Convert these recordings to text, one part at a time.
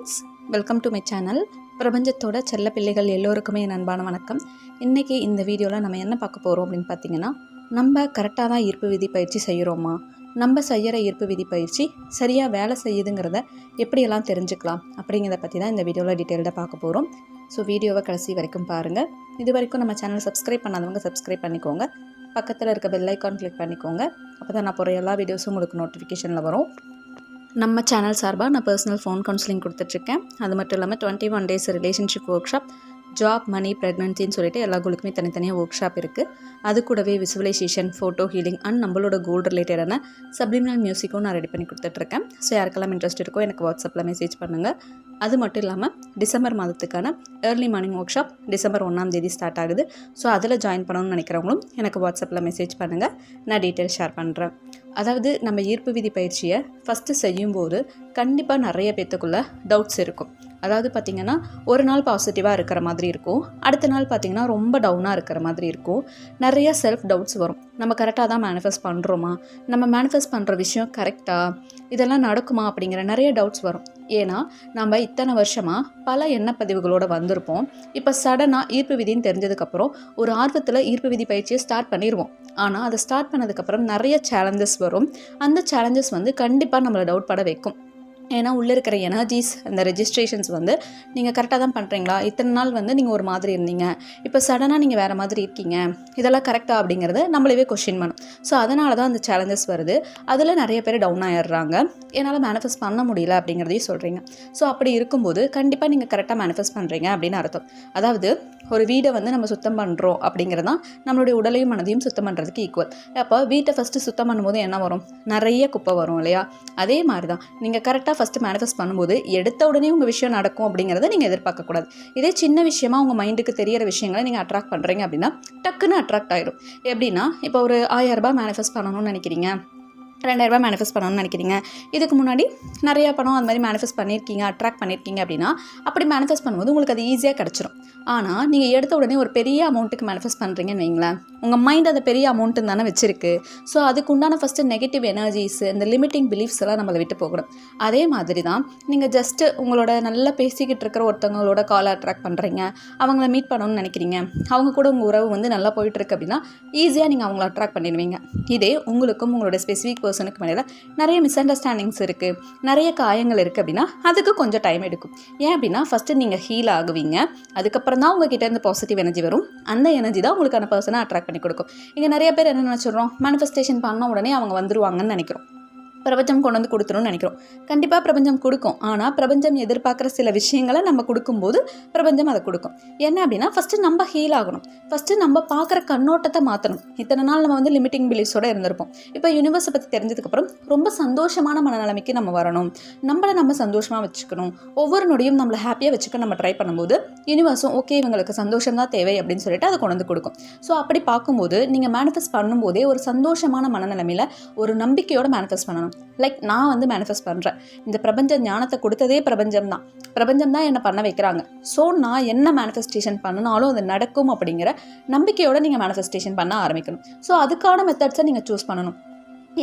Friends welcome to my channel பிரபஞ்சத்தோட செல்ல பிள்ளைகள் எல்லோருக்குமே என் அன்பான வணக்கம். இன்றைக்கி இந்த வீடியோவில் நம்ம என்ன பார்க்க போகிறோம் அப்படின்னு பார்த்தீங்கன்னா நம்ம கரெக்டாக தான் ஈர்ப்பு விதி பயிற்சி செய்கிறோமா நம்ம செய்கிற ஈர்ப்பு விதி பயிற்சி சரியாக வேலை செய்யுதுங்கிறத எப்படியெல்லாம் தெரிஞ்சுக்கலாம் அப்படிங்கிறத பற்றி தான் இந்த வீடியோவில் டீட்டெயில்டாக பார்க்க போகிறோம் ஸோ வீடியோவை கடைசி வரைக்கும் பாருங்கள் இது வரைக்கும் நம்ம சேனல் சப்ஸ்கிரைப் பண்ணாதவங்க சப்ஸ்கிரைப் பண்ணிக்கோங்க. பக்கத்தில் இருக்க பெல் ஐக்கான் கிளிக் பண்ணிக்கோங்க. அப்போ தான் நான் போகிற எல்லா வீடியோஸும் உங்களுக்கு நோட்டிஃபிகேஷனில் வரும். நம்ம சேனல் சார்பாக நான் பர்சனல் ஃபோன் கவுன்சிலிங் கொடுத்துட்ருக்கேன் அது மட்டும் இல்லாமல் twenty one days relationship workshop job money ப்ரெக்னன்சின்னு சொல்லிட்டு எல்லா குழுக்குமே தனித்தனியாக ஒர்க் ஷாப் இருக்குது அது கூடவே விசுவலைசேஷன் ஃபோட்டோ ஹீலிங் அண்ட் நம்மளோட கோல் ரிலேட்டடான சப்ளிமினல் மியூசிக்கும் நான் ரெடி பண்ணி கொடுத்துட்ருக்கேன். ஸோ யாருக்கெல்லாம் இன்ட்ரெஸ்ட் இருக்கோ எனக்கு வாட்ஸ்அப்பில் மெசேஜ் பண்ணுங்கள் அது மட்டும் இல்லாமல் டிசம்பர் மாதத்துக்கான early morning workshop December ஒன்றாம் தேதி ஸ்டார்ட் ஆகுது. ஸோ அதில் ஜாயின் பண்ணணும்னு நினைக்கிறவங்களும் எனக்கு வாட்ஸ்அப்பில் மெசேஜ் பண்ணுங்கள் நான் டீட்டெயில் ஷேர் பண்ணுறேன் அதாவது நம்ம ஈர்ப்பு விதி பயிற்சியை ஃபஸ்ட்டு செய்யும்போது கண்டிப்பாக நிறைய பேர்த்துக்குள்ளே டவுட்ஸ் இருக்கும். அதாவது பார்த்திங்கன்னா ஒரு நாள் பாசிட்டிவாக இருக்கிற மாதிரி இருக்கும். அடுத்த நாள் பார்த்திங்கன்னா ரொம்ப டவுனாக இருக்கிற மாதிரி இருக்கும். நிறைய செல்ஃப் டவுட்ஸ் வரும். நம்ம கரெக்டாக தான் மேனிஃபெஸ்ட் பண்ணுறோமா நம்ம மேனிஃபெஸ்ட் பண்ணுற விஷயம் கரெக்டாக இதெல்லாம் நடக்குமா? அப்படிங்கிற நிறைய டவுட்ஸ் வரும். ஏன்னா நம்ம இத்தனை வருஷமாக பல எண்ணப்பதிவுகளோடு வந்திருப்போம். இப்போ சடனாக ஈர்ப்பு விதின்னு தெரிஞ்சதுக்கப்புறம் ஒரு ஆர்வத்தில் ஈர்ப்பு விதி பயிற்சியை ஸ்டார்ட் பண்ணிடுவோம் ஆனால் அதை ஸ்டார்ட் பண்ணதுக்கப்புறம் நிறைய சேலஞ்சஸ் வரும். அந்த சேலஞ்சஸ் வந்து கண்டிப்பாக நம்மளை டவுட் பட வைக்கும். ஏன்னா உள்ளே இருக்கிற எனர்ஜிஸ் அந்த ரெஜிஸ்ட்ரேஷன்ஸ் வந்து நீங்கள் கரெக்டாக தான் பண்ணுறீங்களா இத்தனை நாள் வந்து நீங்கள் ஒரு மாதிரி இருந்தீங்க. இப்போ சடனாக நீங்கள் வேறு மாதிரி இருக்கீங்க. இதெல்லாம் கரெக்டாக அப்படிங்கிறத நம்மளவே கொஷின் பண்ணும் ஸோ அதனால தான் அந்த சேலஞ்சஸ் வருது. அதில் நிறைய பேர் டவுன் ஆயிடுறாங்க. என்னால் மேனிஃபெஸ்ட் பண்ண முடியல அப்படிங்கிறதையும் சொல்கிறீங்க ஸோ அப்படி இருக்கும்போது கண்டிப்பாக நீங்கள் கரெக்டாக மேனிஃபெஸ்ட் பண்ணுறீங்க அப்படின்னு அர்த்தம். அதாவது ஒரு வீடை வந்து நம்ம சுத்தம் பண்ணுறோம் அப்படிங்கிறது தான் நம்மளுடைய உடலையும் மனதையும் சுத்தம் பண்ணுறதுக்கு ஈக்குவல் அப்போ வீட்டை ஃபஸ்ட்டு சுத்தம் பண்ணும்போது என்ன வரும்? நிறைய குப்பை வரும் இல்லையா? அதே மாதிரி தான் நீங்கள் கரெக்டாக ஃபஸ்ட்டு மேனிஃபெஸ்ட் பண்ணும்போது எடுத்த உடனே உங்கள் விஷயம் நடக்கும் அப்படிங்கிறத நீங்கள் எதிர்பார்க்கக்கூடாது இதே சின்ன விஷயமா உங்கள் மைண்டுக்கு தெரியற விஷயங்களை நீங்கள் அட்ராக்ட் பண்ணுறீங்க அப்படின்னா டக்குன்னு அட்ராக்ட் ஆயிடும் எப்படின்னா இப்போ ஒரு ஆயிரரூபா மேனிஃபெஸ்ட் பண்ணணும்னு நினைக்கிறீங்க. ரெண்டாயிரரூபா மேனிஃபெஸ்ட் பண்ணணும்னு நினைக்கிறீங்க. இதுக்கு முன்னாடி நிறைய பணம் அந்த மாதிரி மேனிஃபெஸ்ட் பண்ணியிருக்கீங்க அட்ராக்ட் பண்ணியிருக்கீங்க அப்படின்னா அப்படி மேனிஃபெஸ்ட் பண்ணும்போது உங்களுக்கு அது ஈஸியாக கிடச்சிரும். ஆனால் நீங்கள் எடுத்த உடனே ஒரு பெரிய அமௌண்ட்டுக்கு மேனிஃபெஸ்ட் பண்ணுறீங்கன்னு வைங்களேன். உங்கள் மைண்ட் அதை பெரிய அமௌண்ட்டு தானே வச்சிருக்கு. ஸோ அதுக்கு உண்டான ஃபஸ்ட்டு நெகட்டிவ் எனர்ஜிஸ் இந்த லிமிட்டிங் பிலீஃப்ஸ் எல்லாம் நம்மளை விட்டு போகணும். அதே மாதிரி தான் நீங்கள் ஜஸ்ட்டு உங்களோட நல்லா பேசிக்கிட்டு இருக்கிற ஒருத்தவங்களோட காலை அட்ராக்ட் பண்ணுறீங்க அவங்கள மீட் பண்ணணும்னு நினைக்கிறீங்க. அவங்க கூட உங்கள் உறவு வந்து நல்லா போயிட்டுருக்கு அப்படின்னா ஈஸியாக நீங்கள் அவங்கள அட்ராக்ட் பண்ணிடுவீங்க. இதே உங்களுக்கும் உங்களோட ஸ்பெசிஃபிக் பர்சனுக்கும் இடையில நிறைய மிஸ் அண்டர்ஸ்டாண்டிங்ஸ் இருக்குது நிறைய காயங்கள் இருக்குது அப்படின்னா அதுக்கு கொஞ்சம் டைம் எடுக்கும். ஏன் அப்படின்னா ஃபஸ்ட்டு நீங்கள் ஹீல் ஆகுவீங்க. அதுக்கப்புறம் தான் உங்ககிட்ட இருந்து பாசிட்டிவ் எனர்ஜி வரும். அந்த எனர்ஜி தான் உங்களுக்கான பர்சனை அட்ராக்ட் பண்ணி கொடுக்கும். இங்கே நிறைய பேர் என்ன நினச்சிடுறோம்? மேனிஃபெஸ்டேஷன் பண்ண உடனே அவங்க வந்துருவாங்கன்னு நினைக்கிறோம். பிரபஞ்சம் கொண்டு வந்து கொடுத்துரும்னு நினைக்கிறோம். கண்டிப்பாக பிரபஞ்சம் கொடுக்கும். ஆனால் பிரபஞ்சம் எதிர்பார்க்குற சில விஷயங்களை நம்ம கொடுக்கும்போது பிரபஞ்சம் அதை கொடுக்கும். என்ன அப்படின்னா ஃபஸ்ட்டு நம்ம ஹீல் ஆகணும். ஃபஸ்ட்டு நம்ம பார்க்குற கண்ணோட்டத்தை மாற்றணும் இத்தனை நாள் நம்ம வந்து லிமிட்டிங் பிலீஃப்ஸோடு இருந்திருப்போம். இப்போ யூனிவர்ஸை பற்றி தெரிஞ்சதுக்கப்புறம் ரொம்ப சந்தோஷமான மனநிலைமைக்கு நம்ம வரணும். நம்மளை நம்ம சந்தோஷமாக வச்சுக்கணும். ஒவ்வொரு நொடியும் நம்மளை ஹாப்பியாக வச்சுக்க நம்ம ட்ரை பண்ணும்போது யூனிவர்ஸும் ஓகே இவங்களுக்கு சந்தோஷம் தான் தேவை அப்படின்னு சொல்லிட்டு அதை கொண்டு வந்து கொடுக்கும். ஸோ அப்படி பார்க்கும்போது நீங்கள் மேனிஃபெஸ்ட் பண்ணும்போதே ஒரு சந்தோஷமான மனநிலைமையில் ஒரு நம்பிக்கையோட மேனிஃபெஸ்ட் பண்ணணும். லைக் நான் வந்து மேனிஃபெஸ்ட் பண்ணுறேன் இந்த பிரபஞ்ச ஞானத்தை கொடுத்ததே பிரபஞ்சம் தான். பிரபஞ்சம் தான் என்னை பண்ண வைக்கிறாங்க. ஸோ நான் என்ன மேனிஃபெஸ்டேஷன் பண்ணினாலும் அது நடக்கும் அப்படிங்கிற நம்பிக்கையோடு நீங்கள் மேனிஃபெஸ்டேஷன் பண்ண ஆரம்பிக்கணும். ஸோ அதுக்கான மெத்தட்ஸை நீங்கள் சூஸ் பண்ணணும்.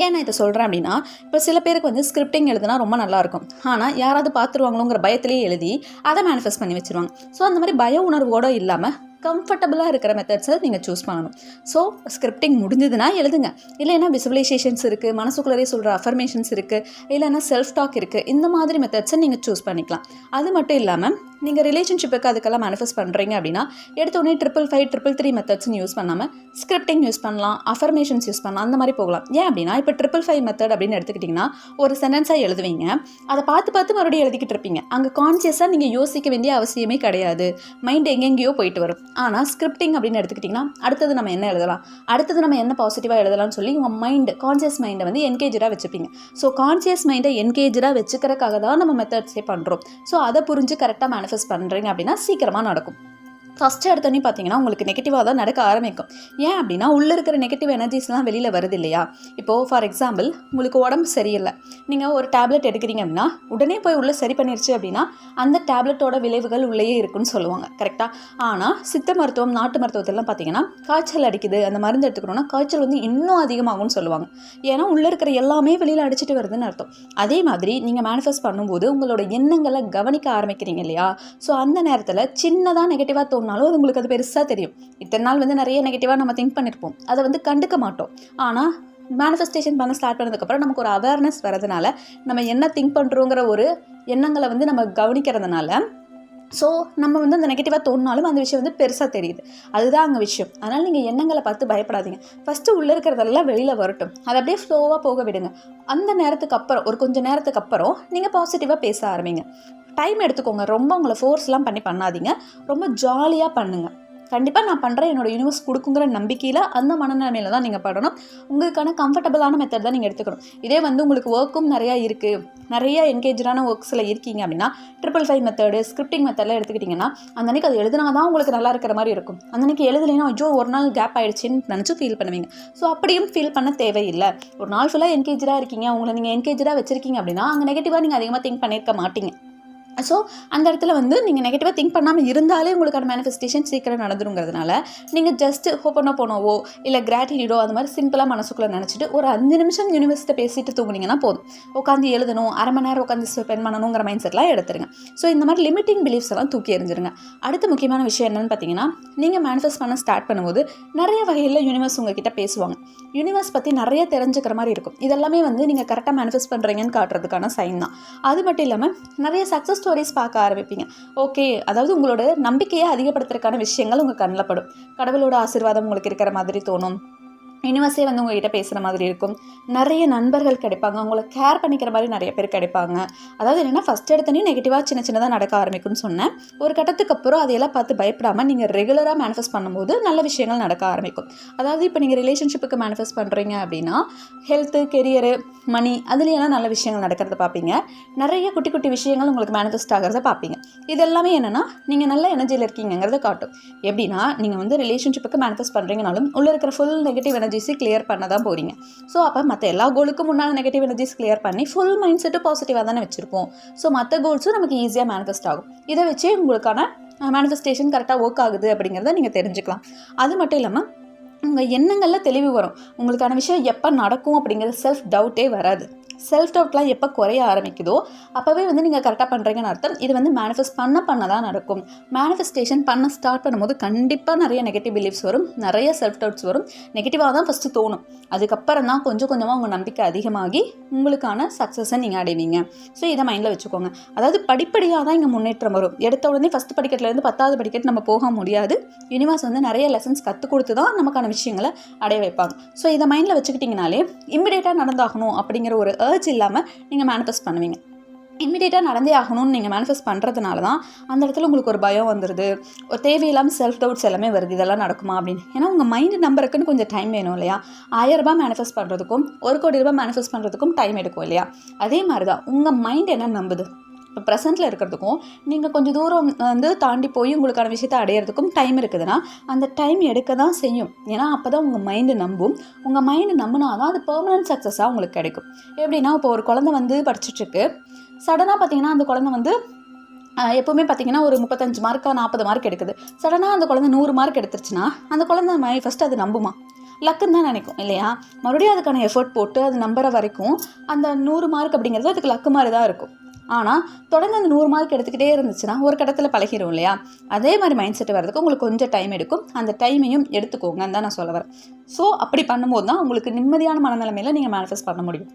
ஏன் நான் இதை சொல்கிறேன் அப்படின்னா இப்போ சில பேருக்கு வந்து ஸ்கிரிப்டிங் எழுதுனா ரொம்ப நல்லாயிருக்கும் ஆனால் யாராவது பார்த்துருவாங்களோங்கிற பயத்திலேயே எழுதி அதை மேனிஃபெஸ்ட் பண்ணி வச்சுருவாங்க. ஸோ அந்த மாதிரி பய உணர்வோடு இல்லாமல் கம்ஃபர்டபுளாக இருக்கிற மெத்தட்ஸை நீங்கள் சூஸ் பண்ணணும். ஸோ ஸ்கிரிப்டிங் முடிஞ்சதுன்னா எழுதுங்க. இல்லைன்னா விசுவலைசேஷன்ஸ் இருக்குது மனசுக்குள்ளரே சொல்கிற அஃபர்மேஷன்ஸ் இருக்குது இல்லைன்னா செல்ஃப் டாக் இருக்குது இந்த மாதிரி மெத்தட்ஸை நீங்கள் சூஸ் பண்ணிக்கலாம். அது மட்டும் இல்லாமல் நீங்கள் ரிலேஷன்ஷிப்புக்கு அதுக்கெல்லாம் மேனிஃபெஸ்ட் பண்ணுறீங்க அப்படின்னா எடுத்தோடனே ட்ரிபிள் ஃபைவ் ட்ரிபிள் த்ரீ மெத்தட்ஸ்னு யூஸ் பண்ணாமல் ஸ்கிரிப்டிங் யூஸ் பண்ணலாம் அஃபர்மேஷன்ஸ் யூஸ் பண்ணலாம் அந்த மாதிரி போகலாம். ஏன் அப்படின்னா இப்போ ட்ரிபிள் ஃபைவ் மெத்தட் அப்படின்னு எடுத்துக்கிட்டிங்கன்னா ஒரு சென்டென்ஸாக எழுதுவீங்க. அதை பார்த்து பார்த்து மறுபடியும் எழுதிக்கிட்டு இருப்பீங்க. அங்கே கான்சியஸாக நீங்கள் யோசிக்க வேண்டிய அவசியமே கிடையாது. மைண்ட் எங்கெங்கேயோ போயிட்டு வரும். ஆனால் ஸ்கிரிப்டிங் அப்படின்னு எடுத்துக்கிட்டிங்கன்னா அடுத்தது நம்ம என்ன எழுதலாம்? அடுத்தது நம்ம என்ன பாசிட்டிவாக எழுதலாம்னு சொல்லி உங்கள் மைண்டு கான்சியஸ் மைண்டை வந்து என்கேஜராக வச்சுப்பீங்க. ஸோ கான்சியஸ் மைண்டை என்கேஜராக வச்சுக்கிறக்காக தான் நம்ம மெத்தட்ஸே பண்ணுறோம் ஸோ அதை புரிஞ்சு கரெக்டாக மேனிஃபெஸ்ட் பண்ணுறீங்க அப்படின்னா சீக்கிரமாக நடக்கும். ஃபஸ்ட்டு எடுத்தோன்னே பார்த்தீங்கன்னா உங்களுக்கு நெகட்டிவாக தான் நடக்க ஆரம்பிக்கும். ஏன் அப்படின்னா உள்ளே இருக்கிற நெகட்டிவ் எனர்ஜிஸ்லாம் வெளியில் வருது இல்லையா? இப்போது ஃபார் எக்ஸாம்பிள் உங்களுக்கு உடம்பு சரியில்லை. நீங்கள் ஒரு டேப்லெட் எடுக்கிறீங்க அப்படின்னா உடனே போய் உள்ளே சரி பண்ணிருச்சு அப்படின்னா அந்த டேப்லெட்டோட விளைவுகள் உள்ளேயே இருக்குன்னு சொல்லுவாங்க. கரெக்டாக ஆனால் சித்த மருத்துவம் நாட்டு மருத்துவத்திலாம் பார்த்தீங்கன்னா காய்ச்சல் அடிக்குது அந்த மருந்து எடுத்துக்கணும்னா காய்ச்சல் வந்து இன்னும் அதிகமாகும்னு சொல்லுவாங்க. ஏன்னா உள்ளே இருக்கிற எல்லாமே வெளியில் அடிச்சிட்டு வருதுன்னு அர்த்தம். அதே மாதிரி நீங்கள் மேனிஃபெஸ்ட் பண்ணும்போது உங்களோட எண்ணங்களை கவனிக்க ஆரம்பிக்கிறீங்க இல்லையா? ஸோ அந்த நேரத்தில் சின்னதாக நெகட்டிவாக தோணுனாலும் அது உங்களுக்கு அது பெருசாக தெரியும். இத்தனை நாள் வந்து நிறைய நெகட்டிவாக நம்ம திங்க் பண்ணியிருப்போம் அதை வந்து கண்டுக்க மாட்டோம். ஆனால் மேனிஃபெஸ்டேஷன் பண்ண ஸ்டார்ட் பண்ணதுக்கப்புறம் நமக்கு ஒரு அவேர்னஸ் வரதுனால நம்ம என்ன திங்க் பண்ணுறோங்கிற ஒரு எண்ணங்களை வந்து நம்ம கவனிக்கிறதுனால ஸோ நம்ம வந்து அந்த நெகட்டிவாக தோணுனாலும் அந்த விஷயம் வந்து பெருசாக தெரியுது. அதுதான் அங்கே விஷயம். அதனால் நீங்கள் எண்ணங்களை பார்த்து பயப்படாதீங்க. ஃபஸ்ட்டு உள்ளே இருக்கிறதெல்லாம் வெளியில் வரட்டும். அதை அப்படியே ஸ்லோவாக போக விடுங்க. அந்த நேரத்துக்கு அப்புறம் ஒரு கொஞ்சம் நேரத்துக்கு அப்புறம் நீங்கள் பாசிட்டிவாக பேச ஆரம்பிங்க. டைம் எடுத்துக்கோங்க. ரொம்ப உங்களை ஃபோர்ஸ்லாம் பண்ணி பண்ணாதீங்க. ரொம்ப ஜாலியாக பண்ணுங்கள் கண்டிப்பாக நான் பண்ணுறேன் என்னோட யூனிவர்ஸ் கொடுக்குங்கிற நம்பிக்கையில் அந்த மனநிலைமையில தான் நீங்கள் பண்ணணும் உங்களுக்கான கம்ஃபர்டபுளான மெத்தட் தான் நீங்கள் எடுத்துக்கணும். இதே வந்து உங்களுக்கு ஒர்க்கும் நிறையா இருக்குது நிறைய என்கேஜரான ஒர்க்ஸில் இருக்கீங்க அப்படின்னா ட்ரிபிள் ஃபைவ் மெத்தடு ஸ்கிரிப்டிங் மெத்தடில் எடுத்துக்கிட்டிங்கன்னா அந்த அன்றைக்கி அது எழுதுனா தான் உங்களுக்கு நல்லா இருக்கிற மாதிரி இருக்கும். அந்த அன்றைக்கி எழுதலைன்னா ஐயோ ஒரு நாள் கேப் ஆகிடுச்சின்னு நினச்சி ஃபீல் பண்ணுவீங்க. ஸோ அப்படியும் ஃபீல் பண்ண தேவையில்லை. ஒரு நாள் ஃபுல்லாக என்கேஜராக இருக்கீங்க. உங்களை நீங்கள் என்கேஜராக வச்சுருக்கீங்க அப்படின்னா அங்கே நெகட்டிவாக நீங்கள் அதிகமாக திங்க் பண்ணியிருக்க மாட்டீங்க. ஸோ அந்த இடத்துல வந்து நீங்கள் நெகட்டிவாக திங்க் பண்ணாமல் இருந்தாலே உங்களுக்கான மேனிஃபெஸ்டேஷன் சீக்கிரம் நடந்துருங்கிறதுனால நீங்கள் ஜஸ்ட் ஹோப்பனோ போனோவோ இல்லை கிராட்டிடியூடோ அது மாதிரி சிம்பிளாக மனசுக்குள்ளே நினச்சிட்டு ஒரு அஞ்சு நிமிஷம் யூனிவர்சிட்டி பேசிட்டு தூங்குனீங்கன்னா போதும். உட்காந்து எழுதணும் அரை மணி நேரம் உட்காந்து ஸ்பெண்ட் பண்ணணுங்கிற மைண்ட் செட்லாம் எடுத்துருங்க. ஸோ இந்த மாதிரி லிமிட்டிங் பிலீஃப்ஸ் எல்லாம் தூக்கி எறிஞ்சிருங்க. அடுத்த முக்கியமான விஷயம் என்னென்னு பார்த்தீங்கன்னா நீங்கள் மேனிஃபெஸ்ட் பண்ண ஸ்டார்ட் பண்ணும்போது நிறைய வகையில் யூனிவர்ஸ் உங்ககிட்ட பேசுவாங்க. யூனிவர்ஸ் பற்றி நிறைய தெரிஞ்சுக்கிற மாதிரி இருக்கும். இதெல்லாமே வந்து நீங்கள் கரெக்டாக மேனிஃபெஸ்ட் பண்ணுறீங்கன்னு காட்டுறதுக்கான சைன் தான். அது மட்டும் இல்லாமல் நிறைய சக்ஸஸ் ஸ்டோரிஸ் பார்க்க ஆரம்பிப்பீங்க. ஓகே அதாவது உங்களோட நம்பிக்கையை அதிகப்படுத்துறதுக்கான விஷயங்கள் உங்கள் கண்ணில் படும். கடவுளோட ஆசீர்வாதம் உங்களுக்கு இருக்கிற மாதிரி தோணும். யூனிவர்ஸே வந்து உங்ககிட்ட பேசுகிற மாதிரி இருக்கும். நிறைய நண்பர்கள் கிடைப்பாங்க. உங்களை கேர் பண்ணிக்கிற மாதிரி நிறைய பேர் கிடைப்பாங்க. அதாவது என்னென்னா ஃபஸ்ட் எடுத்தனே நெகட்டிவாக சின்ன சின்னதாக நடக்க ஆரம்பிக்கும்னு சொன்னேன். ஒரு கட்டத்துக்கு அப்புறம் அதையெல்லாம் பார்த்து பயப்படாமல் நீங்கள் ரெகுலராக மேனிஃபெஸ்ட் பண்ணும்போது நல்ல விஷயங்கள் நடக்க ஆரம்பிக்கும். அதாவது இப்போ நீங்கள் ரிலேஷன்ஷிப்புக்கு மேனிஃபெஸ்ட் பண்ணுறீங்க அப்படின்னா ஹெல்த்து கெரியரு மணி அதுலேயெல்லாம் நல்ல விஷயங்கள் நடக்கிறத பார்ப்பீங்க. நிறைய குட்டி குட்டி விஷயங்கள் உங்களுக்கு மேனிஃபெஸ்ட் ஆகிறத பார்ப்பீங்க. இது எல்லாமே என்னென்னா நீங்கள் நல்ல எனர்ஜியில் இருக்கீங்கிறத காட்டும். எப்படின்னா நீங்கள் வந்து ரிலேஷன்ஷிப்புக்கு மேனிஃபெஸ்ட் பண்ணுறீங்கனாலும் உள்ளே இருக்கிற ஃபுல் நெகட்டிவ் எனர்ஜிஸை கிளியர் பண்ண தான் போகிறீங்க ஸோ அப்போ மற்ற எல்லா கோலுக்கும் முன்னால் நெகட்டிவ் எனர்ஜிஸ் கிளியர் பண்ணி ஃபுல் மைண்ட் செட்டு பாசிட்டிவாக தானே வச்சுருப்போம். ஸோ மற்ற கோல்ஸும் நமக்கு ஈஸியாக மேனிஃபெஸ்ட் ஆகும். இதை வச்சு உங்களுக்கான மேனிஃபெஸ்டேஷன் கரெக்டாக ஒர்க் ஆகுது அப்படிங்கிறத நீங்கள் தெரிஞ்சுக்கலாம். அது மட்டும் இல்லாமல் உங்கள் எண்ணங்களில் தெளிவு வரும். உங்களுக்கான விஷயம் எப்போ நடக்கும் அப்படிங்கிற செல்ஃப் டவுட்டே வராது. செல்ஃப் டவுட்லாம் எப்போ குறைய ஆரம்பிக்குதோ அப்போவே வந்து நீங்கள் கரெக்டாக பண்ணுறீங்கன்னு அர்த்தம். இது வந்து மேனிஃபெஸ்ட் பண்ண பண்ண தான் நடக்கும். மேனிஃபெஸ்டேஷன் பண்ண ஸ்டார்ட் பண்ணும்போது கண்டிப்பாக நிறைய நெகட்டிவ் பிலீஃப்ஸ் வரும். நிறைய செல்ஃப் டவுட்ஸ் வரும். நெகட்டிவாக தான் ஃபஸ்ட்டு தோணும். அதுக்கப்புறம் தான் கொஞ்சம் கொஞ்சமாக உங்கள் நம்பிக்கை அதிகமாகி உங்களுக்கான சக்ஸஸை நீங்கள் அடைவீங்க. ஸோ இதை மைண்டில் வச்சுக்கோங்க. அதாவது படிப்படியாக தான் இங்கே முன்னேற்றம் வரும். எடுத்த உடனே ஃபஸ்ட் படிக்கட்டிலேருந்து பத்தாவது படிக்கட்டு நம்ம போக முடியாது. யூனிவர்ஸ் வந்து நிறைய லெசன்ஸ் கற்றுக் கொடுத்து தான் நமக்கான விஷயங்களை அடைய வைப்பாங்க. ஸோ இதை மைண்டில் வச்சுக்கிட்டிங்கனாலே இம்மிடியேட்டாக நடந்தாகணும் அப்படிங்கிற ஒரு ஏர்ஜ் இல்லாமல் நீங்கள் மேனிஃபெஸ்ட் பண்ணுவீங்க. இம்மிடியேட்டாக நடந்தே ஆகணும்னு நீங்கள் மேனிஃபெஸ்ட் பண்ணுறதுனால தான் அந்த இடத்துல உங்களுக்கு ஒரு பயம் வந்துடுது ஒரு தேவையில்லாமல் செல்ஃப் டவுட்ஸ் எல்லாமே வருது. இதெல்லாம் நடக்குமா அப்படின்னு. ஏன்னா உங்கள் மைண்டு நம்பருக்குன்னு கொஞ்சம் டைம் வேணும் இல்லையா? ஆயிரரூபா மேனிஃபெஸ்ட் பண்ணுறதுக்கும் ஒரு கோடி ரூபாய் மேனிஃபெஸ்ட் பண்ணுறதுக்கும் டைம் எடுக்கும் இல்லையா? அதே மாதிரி தான் உங்கள் மைண்ட் என்ன நம்புது? இப்போ ப்ரெசென்ட்டில் இருக்கிறதுக்கும் நீங்கள் கொஞ்சம் தூரம் வந்து தாண்டி போய் உங்களுக்கான விஷயத்தை அடையிறதுக்கும் டைம் இருக்குதுன்னா அந்த டைம் எடுக்க தான் செய்யும். ஏன்னா அப்போ தான் உங்கள் மைண்டு நம்பும். உங்கள் மைண்டு நம்பினா தான் அது பெர்மனன்ட் சக்ஸஸாக உங்களுக்கு கிடைக்கும். எப்படின்னா இப்போ ஒரு குழந்தை வந்து படிச்சுட்ருக்கு. சடனாக பார்த்தீங்கன்னா அந்த குழந்தை வந்து எப்போவுமே பார்த்தீங்கன்னா ஒரு முப்பத்தஞ்சு மார்க்காக நாற்பது மார்க் எடுக்குது. சடனாக அந்த குழந்தை நூறு மார்க் எடுத்துருச்சுன்னா அந்த குழந்தை மை ஃபஸ்ட்டு அது நம்புமா? லக்குன்னு தான் நினைக்கும் இல்லையா? மறுபடியும் அதுக்கான எஃபர்ட் போட்டு அது நம்புற வரைக்கும் அந்த நூறு மார்க் அப்படிங்கிறது அதுக்கு லக்கு மாதிரி தான் இருக்கும். ஆனால் தொடர்ந்து அந்த நூறு மார்க் எடுத்துக்கிட்டே இருந்துச்சுன்னா ஒரு கடத்தில் பழகிரும் இல்லையா? அதே மாதிரி மைண்ட் செட் வரதுக்கு உங்களுக்கு கொஞ்சம் டைம் எடுக்கும். அந்த டைமையும் எடுத்துக்கோங்கன்னு தான் நான் சொல்ல வரேன். ஸோ அப்படி பண்ணும்போது தான் உங்களுக்கு நிம்மதியான மனநிலைமையில் நீங்கள் மேனிஃபெஸ்ட் பண்ண முடியும்.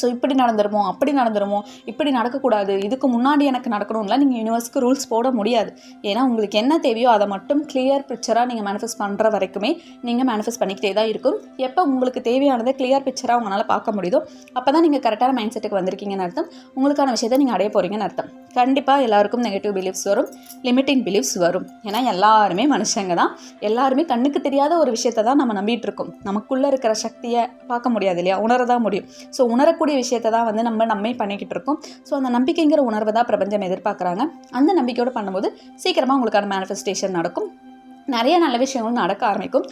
ஸோ இப்படி நடந்துருமோ? அப்படி நடந்துருமோ? இப்படி நடக்கக்கூடாது. இதுக்கு முன்னாடி எனக்கு நடக்கணும்லாம் நீங்கள் யூனிவர்ஸ்க்கு ரூல்ஸ் போட முடியாது. ஏன்னா உங்களுக்கு என்ன தேவையோ அதை மட்டும் கிளியர் பிக்சராக நீங்கள் மேனிஃபெஸ்ட் பண்ணுற வரைக்குமே நீங்கள் மேனிஃபெஸ்ட் பண்ணிக்கிட்டே தான் இருக்கும். எப்போ உங்களுக்கு தேவையானதை கிளியர் பிக்சராக உங்களால் பார்க்க முடியுதோ அப்போ தான் நீங்கள் கரெக்டான மைண்ட் செட்டுக்கு வந்திருக்கீங்கன்னு அர்த்தம். உங்களுக்கான விஷயத்தை நீங்கள் அடைய போகிறீங்கன்னு அர்த்தம். கண்டிப்பாக எல்லாருக்கும் நெகட்டிவ் பிலீஃப்ஸ் வரும். லிமிட்டிங் பிலீஃப்ஸ் வரும். ஏன்னா எல்லாருமே மனுஷங்க தான். எல்லாருமே கண்ணுக்கு தெரியாத ஒரு விஷயத்தை தான் நம்ம நம்பிட்டு இருக்கோம். நமக்குள்ளே இருக்கிற சக்தியை பார்க்க முடியாது இல்லையா? உணர தான் முடியும். ஸோ உணரக்கூடிய நடக்கக்கூடிய விஷயத்தை தான் வந்து நம்ம நம்மே பண்ணிக்கிட்டு இருக்கோம். ஸோ அந்த நம்பிக்கைங்கிற உணர்வை தான் பிரபஞ்சம் எதிர்பார்க்குறாங்க. அந்த நம்பிக்கையோடு பண்ணும்போது சீக்கிரமாக உங்களுக்கான மேனிஃபெஸ்டேஷன் நடக்கும். நிறைய நல்ல விஷயங்களும் நடக்க ஆரம்பிக்கும்.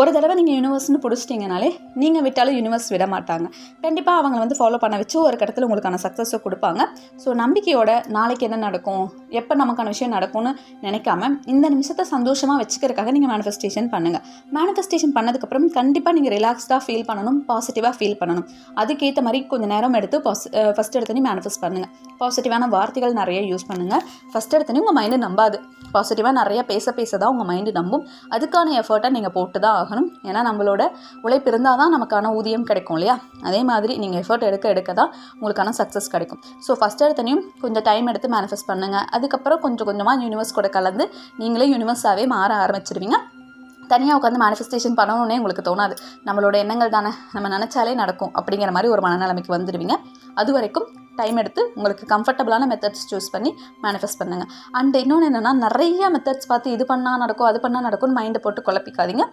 ஒரு தடவை நீங்கள் யூனிவர்ஸ்னு பிடிச்சிட்டிங்கனாலே நீங்கள் விட்டாலும் யூனிவர்ஸ் விட மாட்டாங்க. கண்டிப்பாக அவங்க வந்து ஃபாலோ பண்ண வச்சு ஒரு கட்டத்தில் உங்களுக்கான சக்ஸஸை கொடுப்பாங்க. ஸோ நம்பிக்கையோட நாளைக்கு என்ன நடக்கும்? எப்போ நமக்கான விஷயம் நடக்கும்னு நினைக்காம இந்த நிமிஷத்தை சந்தோஷமாக வச்சுக்கிறதுக்காக நீங்கள் மேனிஃபெஸ்டேஷன் பண்ணுங்கள் மேனிஃபெஸ்டேஷன் பண்ணதுக்கப்புறம் கண்டிப்பாக நீங்கள் ரிலாக்ஸ்டாக ஃபீல் பண்ணணும். பாசிட்டிவாக ஃபீல் பண்ணணும். அதுக்கேற்ற மாதிரி கொஞ்சம் நேரம் எடுத்து பாசி ஃபஸ்ட் எடுத்தோன்னே மேனிஃபெஸ்ட் பண்ணுங்கள் பாசிட்டிவான வார்த்தைகள் நிறைய யூஸ் பண்ணுங்கள் ஃபஸ்ட் எடுத்தோன்னே உங்கள் மைண்டு நம்பாது. பாசிட்டிவாக நிறைய பேச பேச தான் உங்கள் மைண்டு நம்பும். அதுக்கான எஃபர்ட்டை நீங்கள் போட்டு தான் ஆகணும். ஏன்னா நம்மளோட உழைப்பு இருந்தால் தான் நமக்கான ஊதியம் கிடைக்கும் இல்லையா? அதே மாதிரி நீங்கள் எஃபர்ட் எடுக்க எடுக்க தான் உங்களுக்கான சக்ஸஸ் கிடைக்கும். ஸோ ஃபஸ்ட் எடுத்தனையும் கொஞ்சம் டைம் எடுத்து மேனிஃபெஸ்ட் பண்ணுங்கள் அதுக்கப்புறம் கொஞ்சம் கொஞ்சமாக யூனிவர்ஸ் கூட கலந்து நீங்களே யூனிவர்ஸாகவே மாற ஆரம்பிச்சிருவீங்க. தனியாக உட்காந்து மேனிஃபெஸ்டேஷன் பண்ணணுன்னே உங்களுக்கு தோணாது. நம்மளோட எண்ணங்கள் தானே. நம்ம நினச்சாலே நடக்கும் அப்படிங்கிற மாதிரி ஒரு மனநிலைமைக்கு வந்துடுவீங்க அது வரைக்கும் டைம் எடுத்து உங்களுக்கு கம்ஃபர்டபுளான மெத்தட்ஸ் சூஸ் பண்ணி மேனிஃபெஸ்ட் பண்ணுங்கள் அண்ட் இன்னொன்று என்னென்னா நிறைய மெத்தட்ஸ் பார்த்து இது பண்ணால் நடக்கும் அது பண்ணால் நடக்கும்னு மைண்டை போட்டு குழப்பிக்காதீங்க.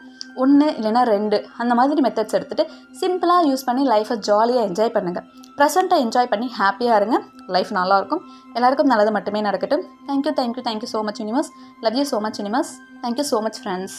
ஒன்று இல்லைன்னா ரெண்டு. அந்த மாதிரி மெத்தட்ஸ் எடுத்துகிட்டு சிம்பிளாக யூஸ் பண்ணி லைஃப்பை ஜாலியாக என்ஜாய் பண்ணுங்கள் ப்ரெசண்ட்டை என்ஜாய் பண்ணி ஹாப்பியாக இருங்க. லைஃப் நல்லாயிருக்கும் எல்லாருக்கும் நல்லது மட்டுமே நடக்கட்டும். Thank you thank you thank you so much universe love you so much universe thank you so much friends